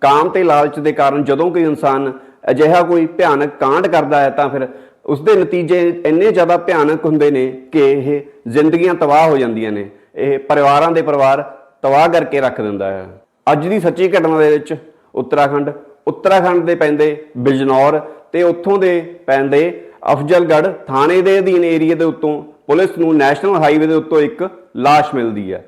ਕਾਮ ਤੇ ਲਾਲਚ ਦੇ ਕਾਰਨ ਜਦੋਂ ਕੋਈ ਇਨਸਾਨ ਅਜਿਹਾ ਕੋਈ ਭਿਆਨਕ ਕਾਂਡ ਕਰਦਾ ਹੈ ਤਾਂ ਫਿਰ ਉਸ ਦੇ ਨਤੀਜੇ ਇੰਨੇ ਜ਼ਿਆਦਾ ਭਿਆਨਕ ਹੁੰਦੇ ਨੇ ਕਿ ਇਹ ਜ਼ਿੰਦਗੀਆਂ ਤਬਾਹ ਹੋ ਜਾਂਦੀਆਂ ਨੇ। ਇਹ ਪਰਿਵਾਰਾਂ ਦੇ ਪਰਿਵਾਰ ਤਬਾਹ ਕਰਕੇ ਰੱਖ ਦਿੰਦਾ ਹੈ। ਅੱਜ ਦੀ ਸੱਚੀ ਘਟਨਾ ਦੇ ਵਿੱਚ ਉੱਤਰਾਖੰਡ ਉੱਤਰਾਖੰਡ ਦੇ ਪੈਂਦੇ ਬਿਜਨੌਰ ਤੇ ਉੱਥੋਂ ਦੇ ਪੈਂਦੇ ਅਫਜ਼ਲਗੜ੍ਹ ਥਾਣੇ ਦੇ ਅਧੀਨ ਏਰੀਆ ਦੇ ਉੱਤੋਂ ਪੁਲਿਸ ਨੂੰ ਨੈਸ਼ਨਲ ਹਾਈਵੇ ਦੇ ਉੱਤੋਂ ਇੱਕ ਲਾਸ਼ ਮਿਲਦੀ ਹੈ।